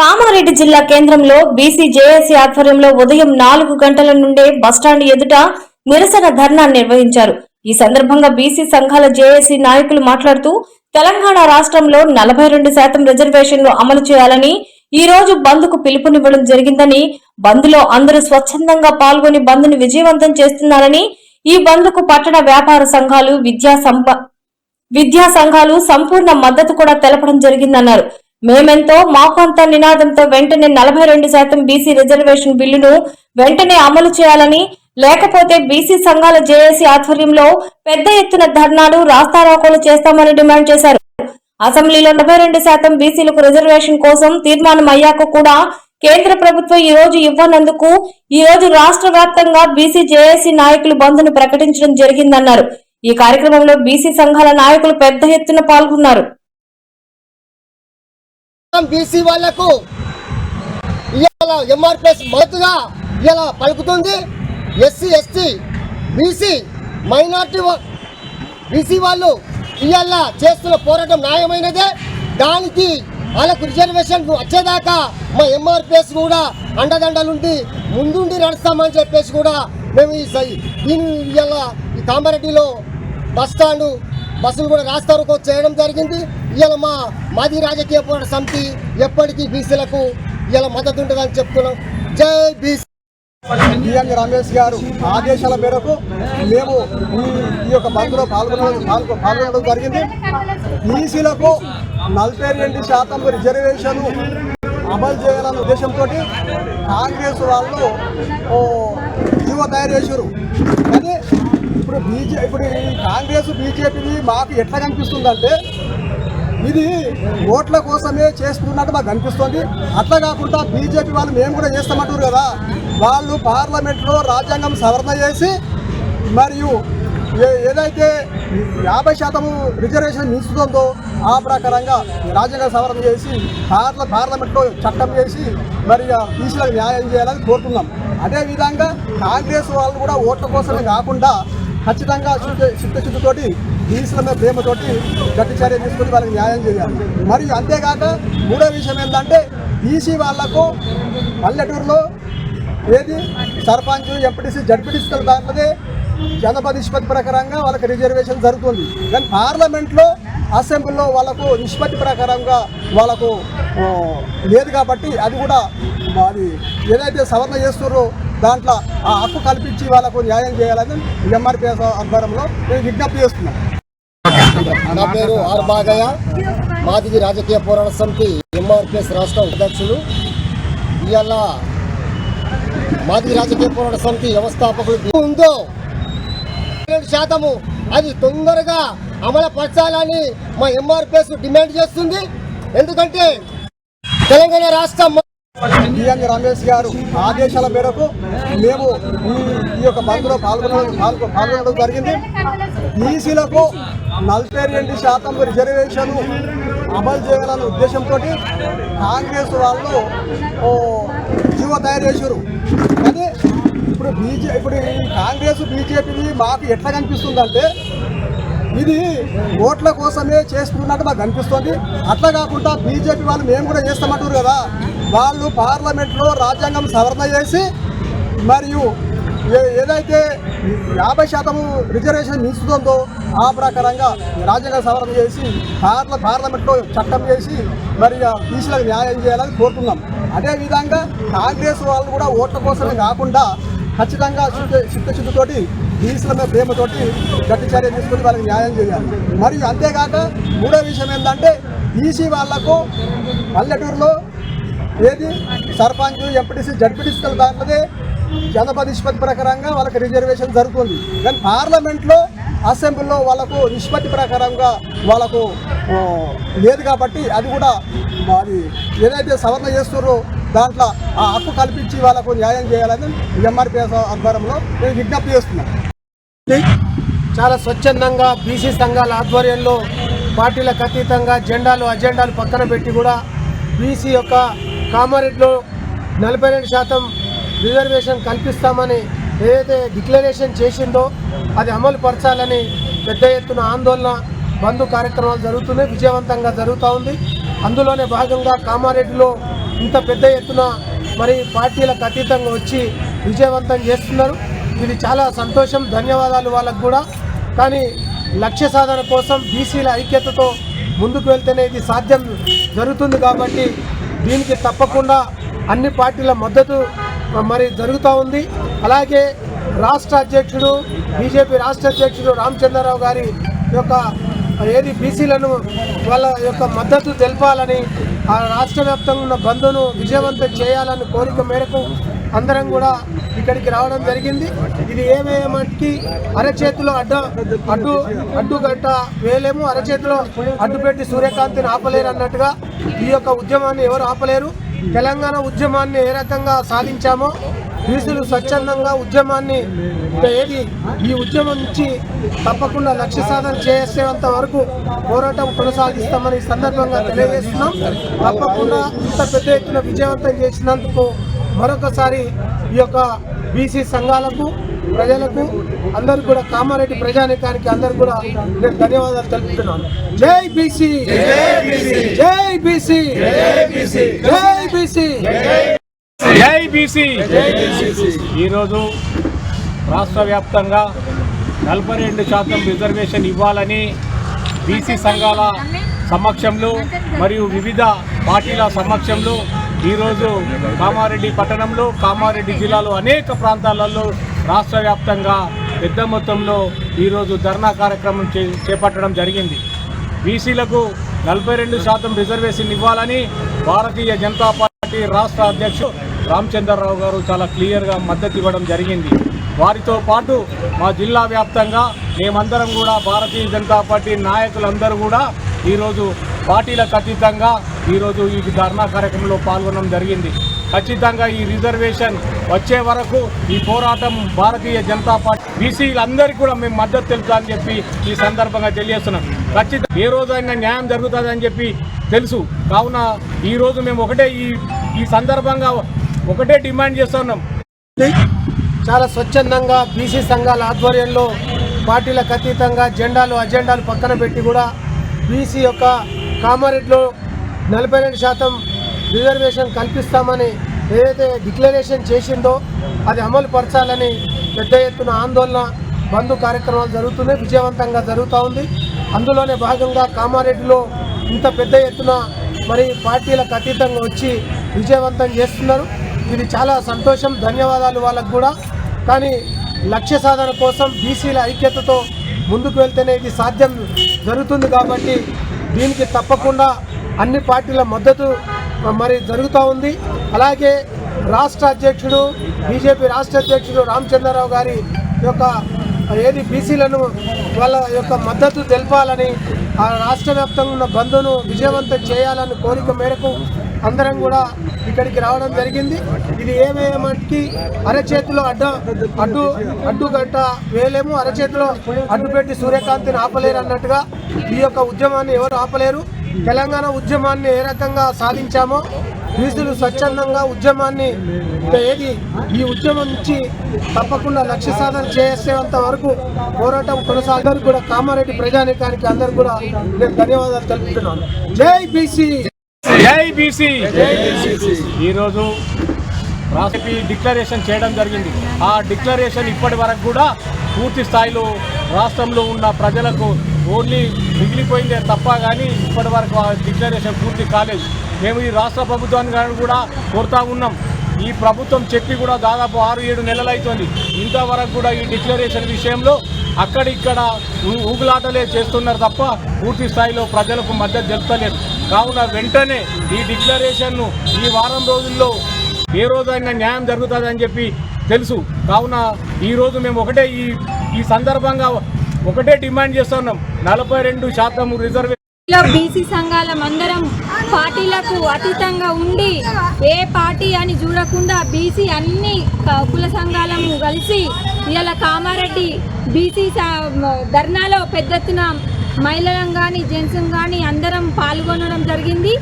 కామారెడ్డి జిల్లా కేంద్రంలో BC JAC ఆధ్వర్యంలో ఉదయం నాలుగు గంటల నుండే బస్టాండ్ ఎదుట నిరసన ధర్నా నిర్వహించారు. ఈ సందర్భంగా బీసీ సంఘాల జేఏసీ నాయకులు మాట్లాడుతూ తెలంగాణ రాష్ట్రంలో నలభై రెండు శాతం రిజర్వేషన్లు అమలు చేయాలని ఈ రోజు బంద్కు పిలుపునివ్వడం జరిగిందని బంద్లో అందరూ స్వచ్ఛందంగా పాల్గొని బంద్ను విజయవంతం చేస్తున్నారని ఈ బంద్కు పట్టణ వ్యాపార సంఘాలు విద్యా సంప విద్యా సంఘాలు సంపూర్ణ మద్దతు కూడా తెలపడం జరిగిందన్నారు. మేమెంతో మాకంత నినాదంతో వెంటనే నలభై రెండు శాతం బీసీ రిజర్వేషన్ బిల్లును వెంటనే అమలు చేయాలని లేకపోతే బీసీ సంఘాల జేఏసీ ఆధ్వర్యంలో పెద్ద ఎత్తున ధర్నాలు రాస్తారోకోలు చేస్తామని డిమాండ్ చేశారు. అసెంబ్లీలో నలభై రెండు శాతం బీసీలకు రిజర్వేషన్ కోసం తీర్మానం అయ్యాక కూడా కేంద్ర ప్రభుత్వం ఈ రోజు ఇవ్వనందుకు ఈ రోజు రాష్ట్ర వ్యాప్తంగా బీసీ జేఏసీ నాయకులు బంద్ను ప్రకటించడం జరిగిందన్నారు. ఈ కార్యక్రమంలో బీసీ సంఘాల నాయకులు పెద్ద ఎత్తున పాల్గొన్నారు. బీసీ వాళ్ళకు ఇవాళ ఎంఆర్పిఎస్ మద్దతుగా ఇలా పలుకుతుంది. SC ST BC minority BC వాళ్ళు ఇవాళ చేస్తున్న పోరాటం న్యాయమైనదే. దానికి వాళ్ళకు రిజర్వేషన్ వచ్చేదాకా మా ఎంఆర్పిఎస్ కూడా అండదండలుండి ముందుండి నడుస్తామని చెప్పేసి కూడా మేము ఈ దీని దీన్ని ఇవాళ ఈ కామారెడ్డిలో బస్ స్టాండ్ బస్సులు కూడా రాస్తారు. చేయడం జరిగింది. ఇవాళ మా మాది రాజకీయ పోరాట సమితి ఎప్పటికీ బీసీలకు ఇలా మద్దతు ఉంటుందని చెప్తున్నాం. జై బీసీ. బిఎన్ రమేష్ గారు ఆదేశాల మేరకు మేము ఈ ఈ యొక్క బంద్లో పాల్గొనడం పాల్గొ పాల్గొనడం జరిగింది. బీసీలకు నలభై రెండు శాతం రిజర్వేషన్ అమలు చేయాలన్న ఉద్దేశంతో కాంగ్రెస్ వాళ్ళు ఓ తయారు చేశారు. కానీ ఇప్పుడు బీజే ఇప్పుడు ఈ కాంగ్రెస్ బీజేపీని మాకు ఎట్లా కనిపిస్తుందంటే ఇది ఓట్ల కోసమే చేస్తున్నట్టు మాకు అనిపిస్తుంది అట్లా కాకుండా బీజేపీ వాళ్ళు మేము కూడా చేస్తామంటారు కదా వాళ్ళు పార్లమెంట్లో రాజ్యాంగం సవరణ చేసి మరియు ఏ- ఏదైతే యాభై శాతం రిజర్వేషన్ మించుతుందో ఆ ప్రకారంగా రాజ్యాంగ సవరణ చేసి పార్ల పార్లమెంట్లో చట్టం చేసి మరి బీసీలకు న్యాయం చేయాలని కోరుతున్నాం. అదేవిధంగా కాంగ్రెస్ వాళ్ళు కూడా ఓట్ల కోసమే కాకుండా ఖచ్చితంగా శుద్ధ చిత్తశుద్ధితోటి బీసీల మీద ప్రేమతోటి గట్టి చర్య తీసుకుని వాళ్ళకి న్యాయం చేయాలి. మరియు అంతేకాక మూడో విషయం ఏంటంటే ఈసీ వాళ్ళకు పల్లెటూరులో ఏది? సర్పంచ్ ఎంపీటీసీ జడ్పీటీసీ దాంట్లోనే జనపద నిష్పత్తి ప్రకారంగా వాళ్ళకి రిజర్వేషన్ జరుగుతుంది. కానీ పార్లమెంట్లో అసెంబ్లీలో వాళ్ళకు నిష్పత్తి ప్రకారంగా వాళ్ళకు లేదు కాబట్టి అది కూడా అది ఏదైతే సవరణ చేస్తున్నారో దాంట్లో ఆ హక్కు కల్పించి వాళ్ళకు న్యాయం చేయాలని ఎంఆర్పిఎస్ ఆధ్వర్యంలో నేను విజ్ఞప్తి చేస్తున్నాను. నా పేరు ఆర్ బాగయ్య. మాదిగి రాజకీయ పోరాట సమితి ఎంఆర్పిఎస్ రాష్ట్ర అధ్యక్షులు. ఇవాళ మాదిగి రాజకీయ పోరాట సమితి వ్యవస్థాపకులు ఉందో ఏడు శాతము. అది తొందరగా అమలుపరచాలని మా ఎంఆర్పిఎస్ డిమాండ్ చేస్తుంది. ఎందుకంటే తెలంగాణ రాష్ట్రం బిఎన్ రమేష్ గారు ఆదేశాల మేరకు మేము ఈ ఈ యొక్క బంద్లో పాల్గొనడం పాల్గొనడం జరిగింది. బీసీలకు నలభై రెండు శాతం రిజర్వేషన్ అమలు చేయాలన్న ఉద్దేశంతో కాంగ్రెస్ వాళ్ళు ఓ జీవో తయారు చేశారు. కానీ ఇప్పుడు బీజే ఇప్పుడు కాంగ్రెస్ బీజేపీని మాకు ఎట్లా కనిపిస్తుందంటే ఇది ఓట్ల కోసమే చేస్తున్నట్టు మాకు అనిపిస్తుంది అట్లా కాకుండా బీజేపీ వాళ్ళు మేము కూడా చేస్తామంటారు కదా. వాళ్ళు పార్లమెంట్లో రాజ్యాంగం సవరణ చేసి మరియు ఏ- ఏదైతే యాభై శాతము రిజర్వేషన్ మించుతుందో ఆ ప్రకారంగా రాజ్యాంగ సవరణ చేసి పార్ల పార్లమెంట్లో చట్టం చేసి మరి బీసీలకు న్యాయం చేయాలని కోరుతున్నాం. అదేవిధంగా కాంగ్రెస్ వాళ్ళు కూడా ఓట్ల కోసమే కాకుండా ఖచ్చితంగా శుద్ధ చిత్తశుద్ధితోటి బీసీల మీద ప్రేమతోటి గట్టి చర్య తీసుకుని వాళ్ళకి న్యాయం చేయాలి. మరియు అంతేకాక మూడో విషయం ఏంటంటే ఈసీ వాళ్ళకు పల్లెటూరులో ఏది? సర్పంచ్ ఎంపీటీసీ జడ్పీటీసీల దాంట్లోనే జనపద నిష్పత్తి ప్రకారంగా వాళ్ళకి రిజర్వేషన్ జరుగుతుంది. కానీ పార్లమెంట్లో అసెంబ్లీలో వాళ్ళకు నిష్పత్తి ప్రకారంగా వాళ్ళకు లేదు కాబట్టి అది కూడా అది ఏదైతే సవరణ చేస్తున్నారో దాంట్లో ఆ హక్కు కల్పించి వాళ్ళకు న్యాయం చేయాలని ఎంఆర్పిఎస్ ఆధ్వర్యంలో నేను విజ్ఞప్తి చేస్తున్నాను చాలా స్వచ్ఛందంగా బీసీ సంఘాల ఆధ్వర్యంలో పార్టీలకు అతీతంగా జెండాలు అజెండాలు పక్కన పెట్టి కూడా బీసీ యొక్క కామారెడ్డిలో నలభై రెండు శాతం రిజర్వేషన్ కల్పిస్తామని ఏదైతే డిక్లరేషన్ చేసిందో అది అమలు పరచాలని పెద్ద ఎత్తున ఆందోళన బంధు కార్యక్రమాలు జరుగుతున్నాయి విజయవంతంగా జరుగుతూ ఉంది. అందులోనే భాగంగా కామారెడ్డిలో ఇంత పెద్ద ఎత్తున మరి పార్టీలకు అతీతంగా వచ్చి విజయవంతం చేస్తున్నారు. ఇది చాలా సంతోషం ధన్యవాదాలు వాళ్ళకు కూడా. కానీ లక్ష్య సాధన కోసం బీసీల ఐక్యతతో ముందుకు వెళ్తేనే ఇది సాధ్యం జరుగుతుంది కాబట్టి దీనికి తప్పకుండా అన్ని పార్టీల మద్దతు మరి జరుగుతూ ఉంది. అలాగే రాష్ట్ర అధ్యక్షుడు బీజేపీ రాష్ట్ర అధ్యక్షుడు రామచంద్రరావు గారి యొక్క ఏది బీసీలను వాళ్ళ యొక్క మద్దతు తెలపాలని ఆ రాష్ట్ర వ్యాప్తంగా ఉన్న బంధును విజయవంతం చేయాలని కోరిక మేరకు అందరం కూడా ఇక్కడికి రావడం జరిగింది. ఇది ఏమేమటికి అరచేతిలో అడ్డ అడ్డు అడ్డుగట్ట వేయలేము. అరచేతిలో అడ్డుపెట్టి సూర్యకాంతిని ఆపలేరు అన్నట్టుగా ఈ యొక్క ఉద్యమాన్ని ఎవరు ఆపలేరు? తెలంగాణ ఉద్యమాన్ని ఏ రకంగా సాధించామో బీసీలు స్వచ్ఛందంగా ఉద్యమాన్ని ఏది ఈ ఉద్యమం నుంచి తప్పకుండా లక్ష్య సాధన చేసేంత వరకు పోరాటం కొనసాగిస్తామని సందర్భంగా తెలియజేస్తున్నాం. తప్పకుండా ఇంత పెద్ద ఎత్తున విజయవంతం చేసినందుకు మరొకసారి ఈ యొక్క బీసీ సంఘాలకు ప్రజలకు అందరు కూడా కామారెడ్డి ప్రజానికానికి అందరు కూడా నేను ధన్యవాదాలు తెలుపుతున్నాను. జై బీసీ! జై బీసీ! జై బీసీ! జై బీసీ! ఈరోజు రాష్ట్ర వ్యాప్తంగా నలభై రెండు శాతం రిజర్వేషన్ ఇవ్వాలని బీసీ సంఘాల సమక్షంలో మరియు వివిధ పార్టీల సమక్షంలో ఈరోజు కామారెడ్డి పట్టణంలో కామారెడ్డి జిల్లాలో అనేక ప్రాంతాలలో రాష్ట్ర వ్యాప్తంగా పెద్ద మొత్తంలో ఈరోజు ధర్నా కార్యక్రమం చే చేపట్టడం జరిగింది. బీసీలకు నలభై రెండు శాతం రిజర్వేషన్ ఇవ్వాలని భారతీయ జనతా పార్టీ రాష్ట్ర అధ్యక్షుడు రామచంద్రరావు గారు చాలా క్లియర్గా మద్దతు ఇవ్వడం జరిగింది. వారితో పాటు మా జిల్లా వ్యాప్తంగా మేమందరం కూడా భారతీయ జనతా పార్టీ నాయకులందరూ కూడా ఈరోజు పార్టీలకు అతీతంగా ఈరోజు ఈ ధర్నా కార్యక్రమంలో పాల్గొనడం జరిగింది. ఖచ్చితంగా ఈ రిజర్వేషన్ వచ్చే వరకు ఈ పోరాటం భారతీయ జనతా పార్టీ బీసీలందరికీ కూడా మేము మద్దతు తెలుపుతామని చెప్పి ఈ సందర్భంగా తెలియజేస్తున్నాం. ఖచ్చితంగా ఏ రోజైనా న్యాయం జరుగుతుందని చెప్పి తెలుసు. కావున ఈరోజు మేము ఒకటే ఈ ఈ సందర్భంగా ఒకటే డిమాండ్ చేస్తున్నాం చాలా స్వచ్ఛందంగా బీసీ సంఘాల ఆధ్వర్యంలో పార్టీలకు అతీతంగా జెండాలు అజెండాలు పక్కన పెట్టి కూడా బీసీ యొక్క కామారెడ్లో నలభై రెండు శాతం రిజర్వేషన్ కల్పిస్తామని ఏదైతే డిక్లరేషన్ చేసిందో అది అమలు పరచాలని పెద్ద ఎత్తున ఆందోళన బంధు కార్యక్రమాలు జరుగుతున్నాయి విజయవంతంగా జరుగుతూ ఉంది. అందులోనే భాగంగా కామారెడ్డిలో ఇంత పెద్ద ఎత్తున మరి పార్టీలకు అతీతంగా వచ్చి విజయవంతం చేస్తున్నారు. ఇది చాలా సంతోషం ధన్యవాదాలు వాళ్ళకు కూడా. కానీ లక్ష్య సాధన కోసం బీసీల ఐక్యతతో ముందుకు వెళ్తేనే ఇది సాధ్యం జరుగుతుంది కాబట్టి దీనికి తప్పకుండా అన్ని పార్టీల మద్దతు మరి జరుగుతూ ఉంది. అలాగే రాష్ట్ర అధ్యక్షుడు బీజేపీ రాష్ట్ర అధ్యక్షుడు రామచంద్రరావు గారి యొక్క ఏది బీసీలను వాళ్ళ యొక్క మద్దతు తెలపాలని ఆ రాష్ట్ర వ్యాప్తంగా ఉన్న బంధును విజయవంతం చేయాలని కోరిక మేరకు అందరం కూడా ఇక్కడికి రావడం జరిగింది. ఇది ఏమేమటికి అరచేతిలో అడ్డ అడ్డు అడ్డుగట్ట వేయలేము అరచేతిలో అడ్డుపెట్టి సూర్యకాంతిని ఆపలేరు అన్నట్టుగా ఈ యొక్క ఉద్యమాన్ని ఎవరు ఆపలేరు? తెలంగాణ ఉద్యమాన్ని ఏ రకంగా సాధించామో బీసీలు స్వచ్ఛందంగా ఉద్యమాన్ని ఏది ఈ ఉద్యమం నుంచి తప్పకుండా లక్ష్య సాధన చేసేంత వరకు పోరాటం కొనసాగారు కూడా కామారెడ్డి ప్రజానికానికి అందరు కూడా నేను ధన్యవాదాలు తెలుపుతున్నాను. జై బీసీ! జై ఈరోజు రాష్ట్రపతి డిక్లరేషన్ చేయడం జరిగింది. ఆ డిక్లరేషన్ ఇప్పటి వరకు కూడా పూర్తి స్థాయిలో రాష్ట్రంలో ఉన్న ప్రజలకు ఓన్లీ మిగిలిపోయిందే తప్ప కానీ ఇప్పటి వరకు ఆ డిక్లరేషన్ పూర్తి కాలేదు. మేము ఈ రాష్ట్ర ప్రభుత్వాన్ని కూడా కోరుతా ఉన్నాం. ఈ ప్రభుత్వం చెప్పి కూడా దాదాపు ఆరు ఏడు నెలలు అవుతుంది ఇంతవరకు కూడా ఈ డిక్లరేషన్ విషయంలో అక్కడిక్కడ ఊగులాటలే చేస్తున్నారు తప్ప పూర్తి స్థాయిలో ప్రజలకు మద్దతు తెలుపలేదు. కావున వెంటనే ఈ డిక్లరేషన్ను ఈ వారం రోజుల్లో ఏ రోజైనా న్యాయం జరుగుతుందని చెప్పి తెలుసు. కావున ఈ రోజు మేము ఒకటే ఈ ఈ సందర్భంగా ఒకటే డిమాండ్ చేస్తున్నాం. నలభై రెండు శాతం రిజర్వే బీసీ సంఘాలం అందరం పార్టీలకు అతీతంగా ఉండి ఏ పార్టీ అని చూడకుండా బీసీ అన్ని కుల సంఘాలము కలిసి ఇలా కామారెడ్డి బీసీ ధర్నాలో పెద్ద ఎత్తున మహిళలం కానీ జెంట్స్ కానీ అందరం పాల్గొనడం జరిగింది.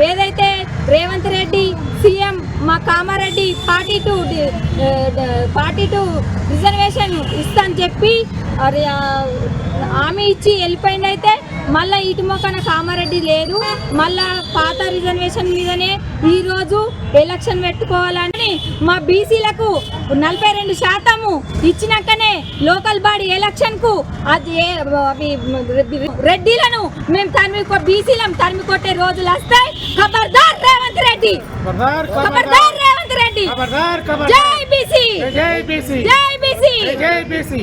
ఏదైతే రేవంత్ రెడ్డి సీఎం మా Kamareddy party to party to reservation ఇస్తా అని చెప్పి హామీ ఇచ్చి వెళ్ళిపోయింది అయితే మళ్ళీ ఇటు మొక్కన కామారెడ్డి లేదు. మళ్ళా పాత రిజర్వేషన్ మీదనే ఈరోజు ఎలక్షన్ పెట్టుకోవాలని మా బీసీలకు నలభై రెండు శాతము ఇచ్చినాకనే లోకల్ బాడీ ఎలక్షన్కు అది రెడ్డిలను మేము తరిమి బీసీలను తరిమి కొట్టే రోజులు వస్తాయి. ఖబర్దార్ రేవంత్ రెడ్డి. ఖబర్దార్ రేవంత్ రెడ్డి. ఖబర్దార్, ఖబర్దార్. జై బీసీ. జై బీసీ. జై బీసీ. జై బీసీ.